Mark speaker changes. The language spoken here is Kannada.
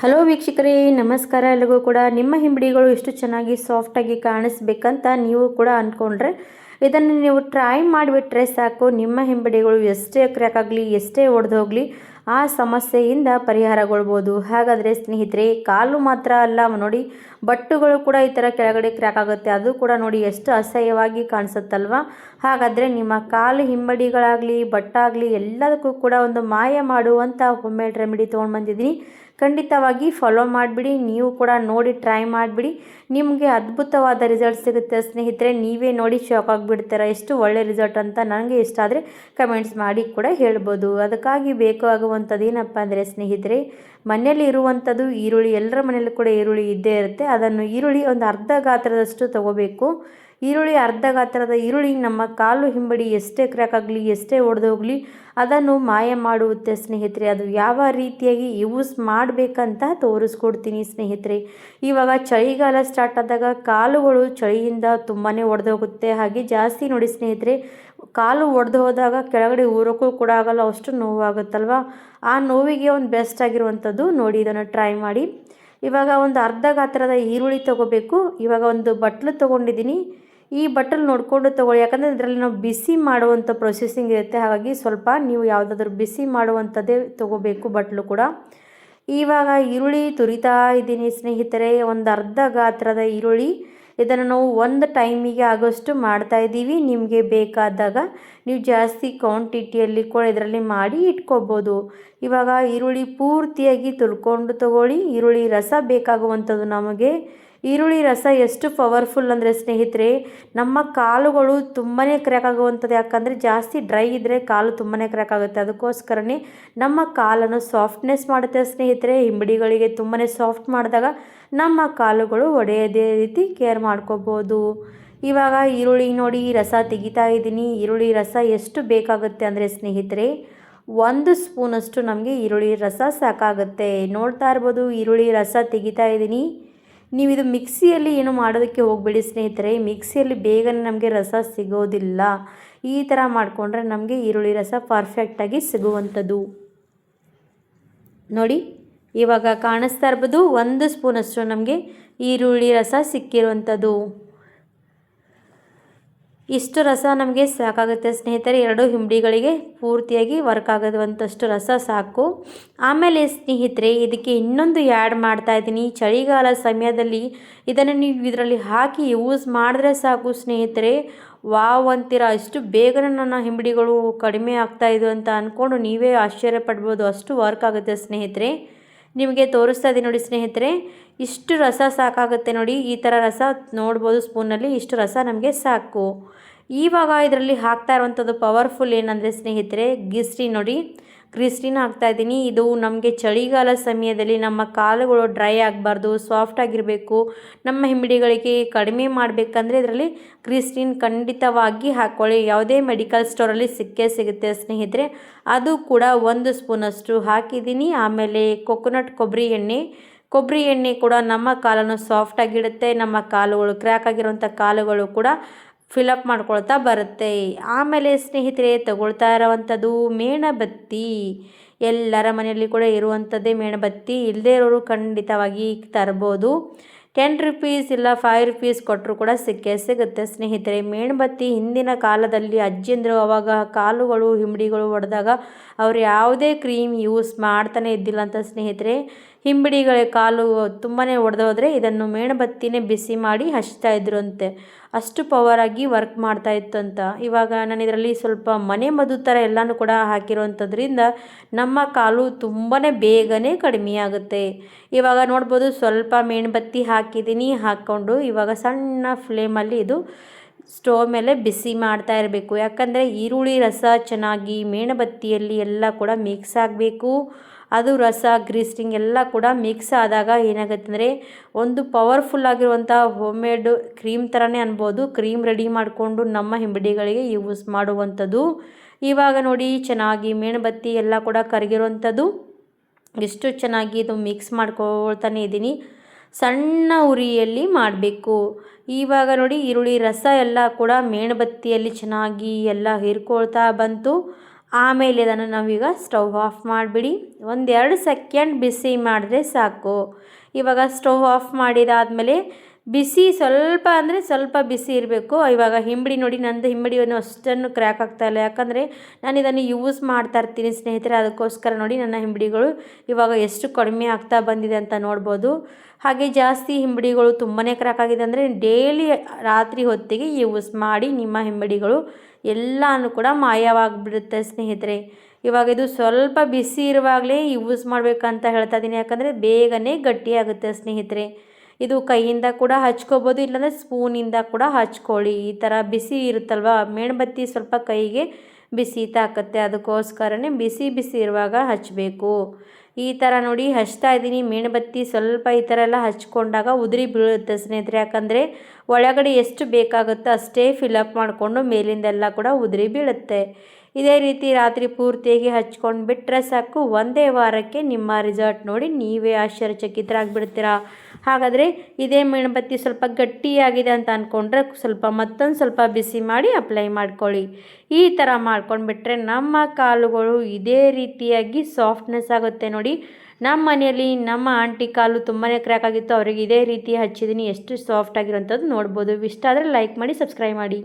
Speaker 1: ಹಲೋ ವೀಕ್ಷಕರೇ, ನಮಸ್ಕಾರ. ಎಲ್ಲಿಗೂ ಕೂಡ ನಿಮ್ಮ ಹಿಂಬಡಿಗಳು ಎಷ್ಟು ಚೆನ್ನಾಗಿ ಸಾಫ್ಟಾಗಿ ಕಾಣಿಸ್ಬೇಕಂತ ನೀವು ಕೂಡ ಅಂದ್ಕೊಂಡ್ರೆ ಇದನ್ನು ನೀವು ಟ್ರೈ ಮಾಡಿಬಿಟ್ರೆ ಸಾಕು. ನಿಮ್ಮ ಹಿಂಬಡಿಗಳು ಎಷ್ಟೇ ಕ್ರ್ಯಾಕ್ ಆಗಲಿ ಎಷ್ಟೇ ಒಡೆದೋಗಲಿ ಆ ಸಮಸ್ಯೆಯಿಂದ ಪರಿಹಾರಗೊಳ್ಬೋದು. ಹಾಗಾದರೆ ಸ್ನೇಹಿತರೆ, ಕಾಲು ಮಾತ್ರ ಅಲ್ಲ, ನೋಡಿ, ಬಟ್ಟುಗಳು ಕೂಡ ಈ ಥರ ಕೆಳಗಡೆ ಕ್ರ್ಯಾಕ್ ಆಗುತ್ತೆ. ಅದು ಕೂಡ ನೋಡಿ ಎಷ್ಟು ಅಸಹ್ಯವಾಗಿ ಕಾಣಿಸುತ್ತಲ್ವ? ಹಾಗಾದರೆ ನಿಮ್ಮ ಕಾಲು ಹಿಂಬಡಿಗಳಾಗಲಿ, ಬಟ್ಟಾಗಲಿ ಎಲ್ಲದಕ್ಕೂ ಕೂಡ ಒಂದು ಮಾಯ ಮಾಡುವಂಥ ಹೋಮ್ಮೇಡ್ ರೆಮಿಡಿ ತೊಗೊಂಡು ಬಂದಿದ್ದೀನಿ ಖಂಡಿತವಾಗಿ ಫಾಲೋ ಮಾಡಿಬಿಡಿ, ನೀವು ಕೂಡ ನೋಡಿ ಟ್ರೈ ಮಾಡಿಬಿಡಿ. ನಿಮಗೆ ಅದ್ಭುತವಾದ ರಿಸಲ್ಟ್ ಸಿಗುತ್ತೆ ಸ್ನೇಹಿತರೆ. ನೀವೇ ನೋಡಿ ಶಾಕ್ ಆಗಿಬಿಡ್ತೀರ, ಎಷ್ಟು ಒಳ್ಳೆ ರಿಸಲ್ಟ್ ಅಂತ ನನಗೆ ಇಷ್ಟ ಆದರೆ ಕಮೆಂಟ್ಸ್ ಮಾಡಿ ಕೂಡ ಹೇಳ್ಬೋದು. ಅದಕ್ಕಾಗಿ ಬೇಕಾಗುವಂಥದ್ದು ಏನಪ್ಪ ಅಂದರೆ ಸ್ನೇಹಿತರೆ, ಮನೆಯಲ್ಲಿ ಇರುವಂಥದ್ದು ಈರುಳ್ಳಿ, ಎಲ್ಲರ ಮನೆಯಲ್ಲೂ ಕೂಡ ಈರುಳ್ಳಿ ಇದ್ದೇ ಇರುತ್ತೆ. ಅದನ್ನು ಈರುಳ್ಳಿ ಒಂದು ಅರ್ಧ ಗಾತ್ರದಷ್ಟು ತಗೋಬೇಕು. ಈರುಳ್ಳಿ ಅರ್ಧ ಗಾತ್ರದ ಈರುಳ್ಳಿ ನಮ್ಮ ಕಾಲು ಹಿಂಬಡಿ ಎಷ್ಟೇ ಕ್ರ್ಯಾಕ್ ಆಗಲಿ, ಎಷ್ಟೇ ಒಡೆದೋಗಲಿ ಅದನ್ನು ಮಾಯ ಮಾಡುತ್ತೆ ಸ್ನೇಹಿತರೆ. ಅದು ಯಾವ ರೀತಿಯಾಗಿ ಯೂಸ್ ಮಾಡಬೇಕಂತ ತೋರಿಸ್ಕೊಡ್ತೀನಿ ಸ್ನೇಹಿತರೆ. ಇವಾಗ ಚಳಿಗಾಲ ಸ್ಟಾರ್ಟ್ ಆದಾಗ ಕಾಲುಗಳು ಚಳಿಯಿಂದ ತುಂಬಾ ಒಡೆದೋಗುತ್ತೆ ಹಾಗೆ ಜಾಸ್ತಿ ನೋಡಿ ಸ್ನೇಹಿತರೆ, ಕಾಲು ಒಡೆದು ಹೋದಾಗ ಕೆಳಗಡೆ ಊರೋಕ್ಕೂ ಕೂಡ ಆಗಲ್ಲ, ಅಷ್ಟು ನೋವಾಗುತ್ತಲ್ವ? ಆ ನೋವಿಗೆ ಒಂದು ಬೆಸ್ಟ್ ಆಗಿರುವಂಥದ್ದು ನೋಡಿ ಇದನ್ನು ಟ್ರೈ ಮಾಡಿ. ಇವಾಗ ಒಂದು ಅರ್ಧ ಗಾತ್ರದ ಈರುಳ್ಳಿ ತೊಗೋಬೇಕು. ಇವಾಗ ಒಂದು ಬಟ್ಲು ತೊಗೊಂಡಿದ್ದೀನಿ. ಈ ಬಟ್ಟಲು ನೋಡಿಕೊಂಡು ತೊಗೊಳ್ಳಿ. ಯಾಕಂದರೆ ಇದರಲ್ಲಿ ನಾವು ಬಿಸಿ ಮಾಡುವಂಥ ಪ್ರೊಸೆಸಿಂಗ್ ಇರುತ್ತೆ. ಹಾಗಾಗಿ ಸ್ವಲ್ಪ ನೀವು ಯಾವುದಾದ್ರೂ ಬಿಸಿ ಮಾಡುವಂಥದ್ದೇ ತೊಗೋಬೇಕು ಬಟ್ಲು ಕೂಡ. ಇವಾಗ ಈರುಳ್ಳಿ ತುರಿತಾ ಇದ್ದೀನಿ ಸ್ನೇಹಿತರೆ. ಒಂದು ಅರ್ಧ ಗಾತ್ರದ ಈರುಳ್ಳಿ. ಇದನ್ನು ನಾವು ಒಂದು ಟೈಮಿಗೆ ಆಗೋಷ್ಟು ಮಾಡ್ತಾ ಇದ್ದೀವಿ. ನಿಮಗೆ ಬೇಕಾದಾಗ ನೀವು ಜಾಸ್ತಿ ಕ್ವಾಂಟಿಟಿಯಲ್ಲಿ ಕೂಡ ಇದರಲ್ಲಿ ಮಾಡಿ ಇಟ್ಕೋಬೋದು. ಇವಾಗ ಈರುಳ್ಳಿ ಪೂರ್ತಿಯಾಗಿ ತುಳ್ಕೊಂಡು ತಗೊಳ್ಳಿ. ಈರುಳ್ಳಿ ರಸ ಬೇಕಾಗುವಂಥದ್ದು ನಮಗೆ. ಈರುಳ್ಳಿ ರಸ ಎಷ್ಟು ಪವರ್ಫುಲ್ ಅಂದರೆ ಸ್ನೇಹಿತರೆ, ನಮ್ಮ ಕಾಲುಗಳು ತುಂಬಾ ಕ್ರ್ಯಾಕ್ ಆಗುವಂಥದ್ದು ಯಾಕಂದರೆ ಜಾಸ್ತಿ ಡ್ರೈ ಇದ್ದರೆ ಕಾಲು ತುಂಬಾ ಕ್ರ್ಯಾಕ್ ಆಗುತ್ತೆ. ಅದಕ್ಕೋಸ್ಕರನೇ ನಮ್ಮ ಕಾಲನ್ನು ಸಾಫ್ಟ್ನೆಸ್ ಮಾಡುತ್ತೆ ಸ್ನೇಹಿತರೆ. ಹಿಂಬಡಿಗಳಿಗೆ ತುಂಬಾ ಸಾಫ್ಟ್ ಮಾಡಿದಾಗ ನಮ್ಮ ಕಾಲುಗಳು ಒಡೆಯದೇ ರೀತಿ ಕೇರ್ ಮಾಡ್ಕೋಬೋದು. ಇವಾಗ ಈರುಳ್ಳಿ ನೋಡಿ, ರಸ ತೆಗಿತಾ ಇದ್ದೀನಿ. ಈರುಳ್ಳಿ ರಸ ಎಷ್ಟು ಬೇಕಾಗುತ್ತೆ ಅಂದರೆ ಸ್ನೇಹಿತರೆ, ಒಂದು ಸ್ಪೂನಷ್ಟು ನಮಗೆ ಈರುಳ್ಳಿ ರಸ ಸಾಕಾಗುತ್ತೆ. ನೋಡ್ತಾ ಇರ್ಬೋದು, ಈರುಳ್ಳಿ ರಸ ತೆಗಿತಾ ಇದ್ದೀನಿ. ನೀವು ಇದು ಮಿಕ್ಸಿಯಲ್ಲಿ ಏನು ಮಾಡೋದಕ್ಕೆ ಹೋಗಬೇಡಿ ಸ್ನೇಹಿತರೆ ಮಿಕ್ಸಿಯಲ್ಲಿ ಬೇಗನೆ ನಮಗೆ ರಸ ಸಿಗೋದಿಲ್ಲ. ಈ ಥರ ಮಾಡಿಕೊಂಡ್ರೆ ನಮಗೆ ಈರುಳ್ಳಿ ರಸ ಪರ್ಫೆಕ್ಟಾಗಿ ಸಿಗುವಂಥದ್ದು. ನೋಡಿ, ಇವಾಗ ಕಾಣಿಸ್ತಾ ಇರ್ಬೋದು, ಒಂದು ಸ್ಪೂನಷ್ಟು ನಮಗೆ ಈರುಳ್ಳಿ ರಸ ಸಿಕ್ಕಿರುವಂಥದ್ದು. ಇಷ್ಟು ರಸ ನಮಗೆ ಸಾಕಾಗುತ್ತೆ ಸ್ನೇಹಿತರೆ. ಎರಡು ಹಿಂಬಡಿಗಳಿಗೆ ಪೂರ್ತಿಯಾಗಿ ವರ್ಕ್ ಆಗದಂತಷ್ಟು ರಸ ಸಾಕು. ಆಮೇಲೆ ಸ್ನೇಹಿತರೆ, ಇದಕ್ಕೆ ಇನ್ನೊಂದು ಆ್ಯಡ್ ಮಾಡ್ತಾ ಇದ್ದೀನಿ. ಚಳಿಗಾಲ ಸಮಯದಲ್ಲಿ ಇದನ್ನು ನೀವು ಇದರಲ್ಲಿ ಹಾಕಿ ಯೂಸ್ ಮಾಡಿದ್ರೆ ಸಾಕು ಸ್ನೇಹಿತರೆ. ವಾವ್ ಅಂತೀರ ಅಷ್ಟು ಬೇಗನೆ ನನ್ನ ಹಿಂಬಡಿಗಳು ಕಡಿಮೆ ಆಗ್ತಾಯಿದ್ದು ಅಂತ ಅಂದ್ಕೊಂಡು ನೀವೇ ಆಶ್ಚರ್ಯ ಪಡ್ಬೋದು ಅಷ್ಟು ವರ್ಕ್ ಆಗುತ್ತೆ ಸ್ನೇಹಿತರೆ. ನಿಮಗೆ ತೋರಿಸ್ತಾ ಇದ್ದೀನಿ ನೋಡಿ ಸ್ನೇಹಿತರೆ, ಇಷ್ಟು ರಸ ಸಾಕಾಗುತ್ತೆ ನೋಡಿ, ಈ ಥರ ರಸ ನೋಡ್ಬೋದು ಸ್ಪೂನಲ್ಲಿ ಇಷ್ಟು ರಸ ನಮಗೆ ಸಾಕು. ಇವಾಗ ಇದರಲ್ಲಿ ಹಾಕ್ತಾ ಇರುವಂಥದ್ದು ಪವರ್ಫುಲ್ ಏನಂದರೆ ಸ್ನೇಹಿತರೆ ಗಿಸ್ಟ್ರಿ ನೋಡಿ. ಗಿಸ್ಟ್ರೀನು ಹಾಕ್ತಾ ಇದ್ದೀನಿ. ಇದು ನಮಗೆ ಚಳಿಗಾಲ ಸಮಯದಲ್ಲಿ ನಮ್ಮ ಕಾಲುಗಳು ಡ್ರೈ ಆಗಬಾರ್ದು ಸಾಫ್ಟ್ ಆಗಿರಬೇಕು. ನಮ್ಮ ಹಿಂಬಡಿಗಳಿಗೆ ಕಡಿಮೆ ಮಾಡಬೇಕಂದ್ರೆ ಇದರಲ್ಲಿ ಗ್ರಿಸ್ರಿನ್ ಖಂಡಿತವಾಗಿ ಹಾಕ್ಕೊಳ್ಳಿ ಯಾವುದೇ ಮೆಡಿಕಲ್ ಸ್ಟೋರಲ್ಲಿ ಸಿಕ್ಕೇ ಸಿಗುತ್ತೆ ಸ್ನೇಹಿತರೆ. ಅದು ಕೂಡ ಒಂದು ಸ್ಪೂನಷ್ಟು ಹಾಕಿದ್ದೀನಿ. ಆಮೇಲೆ ಕೊಕೊನಟ್ ಕೊಬ್ಬರಿ ಎಣ್ಣೆ. ಕೊಬ್ಬರಿ ಎಣ್ಣೆ ಕೂಡ ನಮ್ಮ ಕಾಲನ್ನು ಸಾಫ್ಟಾಗಿಡುತ್ತೆ ನಮ್ಮ ಕಾಲುಗಳು ಕ್ರ್ಯಾಕ್ ಆಗಿರುವಂಥ ಕಾಲುಗಳು ಕೂಡ ಫಿಲಪ್ ಮಾಡ್ಕೊಳ್ತಾ ಬರುತ್ತೆ. ಆಮೇಲೆ ಸ್ನೇಹಿತರೆ, ತಗೊಳ್ತಾ ಇರೋವಂಥದ್ದು ಮೇಣಬತ್ತಿ. ಎಲ್ಲರ ಮನೆಯಲ್ಲಿ ಕೂಡ ಇರುವಂಥದ್ದೇ ಮೇಣಬತ್ತಿ. ಇಲ್ಲದೇ ಇರೋರು ಖಂಡಿತವಾಗಿ ತರ್ಬೋದು. ಟೆನ್ ರುಪೀಸ್ ಇಲ್ಲ ಫೈವ್ ರುಪೀಸ್ ಕೊಟ್ಟರು ಕೂಡ ಸಿಕ್ಕೇ ಸಿಗುತ್ತೆ ಸ್ನೇಹಿತರೆ. ಮೇಣಬತ್ತಿ ಹಿಂದಿನ ಕಾಲದಲ್ಲಿ ಅಜ್ಜಿಂದರು, ಅವಾಗ ಕಾಲುಗಳು ಹಿಂಬಡಿಗಳು ಹೊಡೆದಾಗ ಅವ್ರು ಯಾವುದೇ ಕ್ರೀಮ್ ಯೂಸ್ ಮಾಡ್ತಾನೆ ಇದ್ದಿಲ್ಲ ಅಂತ ಸ್ನೇಹಿತರೆ. ಹಿಂಬಡಿಗಳ ಕಾಲು ತುಂಬಾ ಒಡೆದೋದ್ರೆ ಇದನ್ನು ಮೇಣಬತ್ತಿನೇ ಬಿಸಿ ಮಾಡಿ ಹಚ್ತಾ ಇದ್ರು ಅಂತೆ ಅಷ್ಟು ಪವರಾಗಿ ವರ್ಕ್ ಮಾಡ್ತಾ ಇತ್ತು ಅಂತ. ಇವಾಗ ನಾನು ಇದರಲ್ಲಿ ಸ್ವಲ್ಪ ಮನೆ ಮದ್ದು ಥರ ಎಲ್ಲನೂ ಕೂಡ ಹಾಕಿರುವಂಥದ್ರಿಂದ ನಮ್ಮ ಕಾಲು ತುಂಬಾ ಬೇಗನೆ ಕಡಿಮೆ ಆಗುತ್ತೆ. ಇವಾಗ ನೋಡ್ಬೋದು ಸ್ವಲ್ಪ ಮೇಣಬತ್ತಿ ಹಾಕಿದ್ದೀನಿ, ಹಾಕ್ಕೊಂಡು ಇವಾಗ ಸಣ್ಣ ಫ್ಲೇಮಲ್ಲಿ ಇದು ಸ್ಟೋವ್ ಮೇಲೆ ಬಿಸಿ ಮಾಡ್ತಾ ಇರಬೇಕು. ಯಾಕಂದರೆ ಈರುಳ್ಳಿ ರಸ ಚೆನ್ನಾಗಿ ಮೇಣಬತ್ತಿಯಲ್ಲಿ ಎಲ್ಲ ಕೂಡ ಮಿಕ್ಸ್ ಆಗಬೇಕು. ಅದು ರಸ ಗ್ರೀಸ್ಟಿಂಗ್ ಎಲ್ಲ ಕೂಡ ಮಿಕ್ಸ್ ಆದಾಗ ಏನಾಗುತ್ತೆ ಅಂದರೆ ಒಂದು ಪವರ್ಫುಲ್ ಆಗಿರುವಂಥ ಹೋಮ್ ಮೇಡ್ ಕ್ರೀಮ್ ಥರನೇ ಅನ್ಬೋದು. ಕ್ರೀಮ್ ರೆಡಿ ಮಾಡಿಕೊಂಡು ನಮ್ಮ ಹಿಂಬಡಿಗಳಿಗೆ ಯೂಸ್ ಮಾಡುವಂಥದ್ದು. ಇವಾಗ ನೋಡಿ ಚೆನ್ನಾಗಿ ಮೇಣಬತ್ತಿ ಎಲ್ಲ ಕೂಡ ಕರಗಿರುವಂಥದ್ದು. ಎಷ್ಟು ಚೆನ್ನಾಗಿ ಇದು ಮಿಕ್ಸ್ ಮಾಡ್ಕೊಳ್ತಾನೆ ಇದ್ದೀನಿ. ಸಣ್ಣ ಉರಿಯಲ್ಲಿ ಮಾಡಬೇಕು. ಇವಾಗ ನೋಡಿ ಈರುಳ್ಳಿ, ರಸ ಎಲ್ಲ ಕೂಡ ಮೇಣಬತ್ತಿಯಲ್ಲಿ ಚೆನ್ನಾಗಿ ಎಲ್ಲ ಹೀರ್ಕೊಳ್ತಾ ಬಂತು. ಆಮೇಲೆ ಇದನ್ನು ನಾವೀಗ ಸ್ಟವ್ ಆಫ್ ಮಾಡಿಬಿಡಿ. ಒಂದೆರಡು ಸೆಕೆಂಡ್ ಬಿಸಿ ಮಾಡಿದ್ರೆ ಸಾಕು. ಇವಾಗ ಸ್ಟವ್ ಆಫ್ ಮಾಡಿದಾದಮೇಲೆ ಬಿಸಿ ಸ್ವಲ್ಪ ಅಂದರೆ ಸ್ವಲ್ಪ ಬಿಸಿ ಇರಬೇಕು. ಇವಾಗ ಹಿಂಬಡಿ ನೋಡಿ ನಂದು ಹಿಂಬಡಿಯನ್ನು ಅಷ್ಟನ್ನು ಕ್ರ್ಯಾಕ್ ಆಗ್ತಾ ಇಲ್ಲ. ಯಾಕಂದರೆ ನಾನು ಇದನ್ನು ಯೂಸ್ ಮಾಡ್ತಾ ಇರ್ತೀನಿ ಸ್ನೇಹಿತರೆ. ಅದಕ್ಕೋಸ್ಕರ ನೋಡಿ ನನ್ನ ಹಿಂಬಡಿಗಳು ಇವಾಗ ಎಷ್ಟು ಕಡಿಮೆ ಆಗ್ತಾ ಬಂದಿದೆ ಅಂತ ನೋಡ್ಬೋದು. ಹಾಗೆ ಜಾಸ್ತಿ ಹಿಂಬಡಿಗಳು ತುಂಬಾ ಕ್ರ್ಯಾಕ್ ಆಗಿದೆ ಅಂದರೆ ಡೈಲಿ ರಾತ್ರಿ ಹೊತ್ತಿಗೆ ಯೂಸ್ ಮಾಡಿ ನಿಮ್ಮ ಹಿಂಬಡಿಗಳು ಎಲ್ಲನೂ ಕೂಡ ಮಾಯವಾಗಿಬಿಡುತ್ತೆ ಸ್ನೇಹಿತರೆ. ಇವಾಗ ಇದು ಸ್ವಲ್ಪ ಬಿಸಿ ಇರುವಾಗಲೇ ಯೂಸ್ ಮಾಡಬೇಕಂತ ಹೇಳ್ತಾ ಇದ್ದೀನಿ. ಯಾಕಂದರೆ ಬೇಗನೆ ಗಟ್ಟಿಯಾಗುತ್ತೆ ಸ್ನೇಹಿತರೆ. ಇದು ಕೈಯಿಂದ ಕೂಡ ಹಚ್ಕೋಬೋದು, ಇಲ್ಲಾಂದರೆ ಸ್ಪೂನಿಂದ ಕೂಡ ಹಚ್ಕೊಳ್ಳಿ. ಈ ಥರ ಬಿಸಿ ಇರುತ್ತಲ್ವ? ಮೇಣಬತ್ತಿ ಸ್ವಲ್ಪ ಕೈಗೆ ಬಿಸಿ ತಾಕತ್ತೆ. ಅದಕ್ಕೋಸ್ಕರನೇ ಬಿಸಿ ಬಿಸಿ ಇರುವಾಗ ಹಚ್ಚಬೇಕು ಈ ಥರ ನೋಡಿ ಹಚ್ತಾ ಇದ್ದೀನಿ. ಮೇಣಬತ್ತಿ ಸ್ವಲ್ಪ ಈ ಥರ ಎಲ್ಲ ಹಚ್ಕೊಂಡಾಗ ಉದುರಿ ಬೀಳುತ್ತೆ ಸ್ನೇಹಿತರೆ. ಯಾಕಂದರೆ ಒಳಗಡೆ ಎಷ್ಟು ಬೇಕಾಗುತ್ತೋ ಅಷ್ಟೇ ಫಿಲಪ್ ಮಾಡಿಕೊಂಡು ಮೇಲಿಂದೆಲ್ಲ ಕೂಡ ಉದುರಿ ಬೀಳುತ್ತೆ. ಇದೇ ರೀತಿ ರಾತ್ರಿ ಪೂರ್ತಿಯಾಗಿ ಹಚ್ಕೊಂಡು ಬಿಟ್ಟರೆ ಸಾಕು. ಒಂದೇ ವಾರಕ್ಕೆ ನಿಮ್ಮ ರಿಸಲ್ಟ್ ನೋಡಿ ನೀವೇ ಆಶ್ಚರ್ಯಚಕಿತರಾಗಿಬಿಡ್ತೀರಾ? ಹಾಗಾದರೆ ಇದೇ ಮೇಣಬತ್ತಿ ಸ್ವಲ್ಪ ಗಟ್ಟಿಯಾಗಿದೆ ಅಂತ ಅಂದ್ಕೊಂಡ್ರೆ ಸ್ವಲ್ಪ ಮತ್ತೊಂದು ಸ್ವಲ್ಪ ಬಿಸಿ ಮಾಡಿ ಅಪ್ಲೈ ಮಾಡ್ಕೊಳ್ಳಿ. ಈ ಥರ ಮಾಡ್ಕೊಂಡ್ಬಿಟ್ರೆ ನಮ್ಮ ಕಾಲುಗಳು ಇದೇ ರೀತಿಯಾಗಿ ಸಾಫ್ಟ್ನೆಸ್ ಆಗುತ್ತೆ ನೋಡಿ. ನಮ್ಮ ಮನೆಯಲ್ಲಿ ನಮ್ಮ ಆಂಟಿ ಕಾಲು ತುಂಬಾ ಕ್ರ್ಯಾಕ್ ಆಗಿತ್ತು. ಅವರಿಗೆ ಇದೇ ರೀತಿ ಹಚ್ಚಿದ್ದೀನಿ ಎಷ್ಟು ಸಾಫ್ಟ್ ಆಗಿರೋಂಥದ್ದು ನೋಡ್ಬೋದು. ಇಷ್ಟ ಆದರೆ ಲೈಕ್ ಮಾಡಿ ಸಬ್ಸ್ಕ್ರೈಬ್ ಮಾಡಿ.